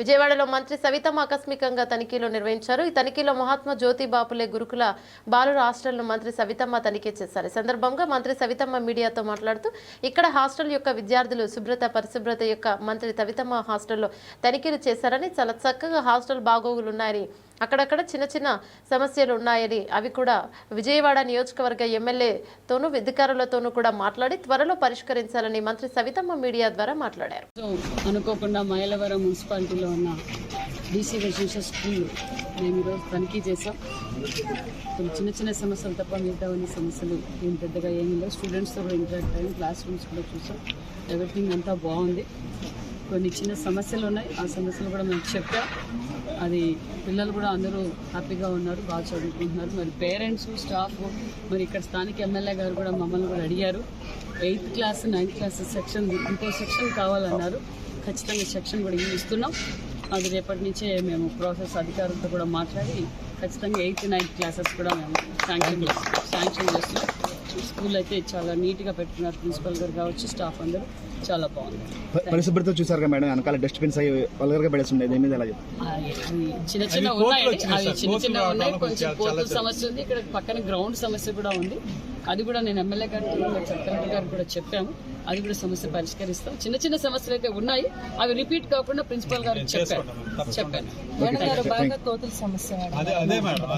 విజయవాడలో మంత్రి సవితమ్మ ఆకస్మికంగా తనిఖీలు నిర్వహించారు. ఈ తనిఖీలో మహాత్మా జ్యోతి బాపులే గురుకుల బాలుర హాస్టల్ను మంత్రి సవితమ్మ తనిఖీ చేశారు. ఈ సందర్భంగా మంత్రి సవితమ్మ మీడియాతో మాట్లాడుతూ ఇక్కడ హాస్టల్ యొక్క విద్యార్థులు శుభ్రత పరిశుభ్రత యొక్క మంత్రి సవితమ్మ హాస్టల్లో తనిఖీలు చేశారని చాలా చక్కగా హాస్టల్ బాగోగులు ఉన్నాయని అక్కడక్కడ చిన్న చిన్న సమస్యలు ఉన్నాయని అవి కూడా విజయవాడ నియోజకవర్గ ఎమ్మెల్యేతోనూ అధికారులతోనూ కూడా మాట్లాడి త్వరలో పరిష్కరించాలని మంత్రి సవితమ్మ మీడియా ద్వారా మాట్లాడారు. అనుకోకుండా మైలవరం మున్సిపాలిటీలో ఉన్న బీసీ రెసిడెన్షియల్ స్కూల్ మేము ఈరోజు తనిఖీ చేసాం కొన్ని చిన్న చిన్న సమస్యలు తప్ప మిగతా ఉన్న సమస్యలు ఏం పెద్దగా ఏమి లేవు. స్టూడెంట్స్తో కూడా ఇంటరాక్ట్ అయ్యాం క్లాస్ రూమ్స్ కూడా చూసాం. ఎవ్రీథింగ్ అంతా బాగుంది. కొన్ని చిన్న సమస్యలు ఉన్నాయి. ఆ సమస్యలు కూడా మేము చెప్పాం. అది పిల్లలు కూడా అందరూ హ్యాపీగా ఉన్నారు బాగా చదువుకుంటున్నారు. మరి పేరెంట్స్ స్టాఫ్ మరి ఇక్కడ స్థానిక ఎమ్మెల్యే గారు కూడా మమ్మల్ని కూడా అడిగారు. Eighth class ninth class section ఇంకో సెక్షన్ కావాలన్నారు. ఖచ్చితంగా సెక్షన్ కూడా ఇస్తున్నాం. అది రేపటి నుంచే మేము ప్రాసెస్ అధికారులతో కూడా మాట్లాడి ఖచ్చితంగా ఎయిత్ నైన్త్ క్లాసెస్ కూడా మేము శాంక్షన్ చేస్తాం శాంక్షన్ చేస్తున్నాం. స్కూల్ అయితే చాలా నీట్గా పెట్టుకున్నారు ప్రిన్సిపల్ గారు కావచ్చు స్టాఫ్ అందరూ. చాలా బాగుంది. పరిశుభ్రత చూసారు కదా మేడం వెనకాల డస్ట్బిన్స్ అవి వల్గర్గా పడేస్తుండే దీని మీద ఎలా అవి చిన్న చిన్న ఉన్నాయండి. అవి చిన్న చిన్న ఉన్నాయి. కొంచెం కోతుల సమస్య ఉంది. ఇక్కడ పక్కన గ్రౌండ్ సమస్య కూడా ఉంది. అది కూడా నేను ఎమ్మెల్యే గారికి కలెక్టర్ గారికి కూడా చెప్పాము. అది కూడా సమస్య పరిష్కరిస్తాం. చిన్న చిన్న సమస్యలు అయితే ఉన్నాయి. అవి రిపీట్ కాకుండా ప్రిన్సిపల్ గారికి చెప్పాను. చెప్పాను. మేడం గారు బాగా కోతుల సమస్య మేడం.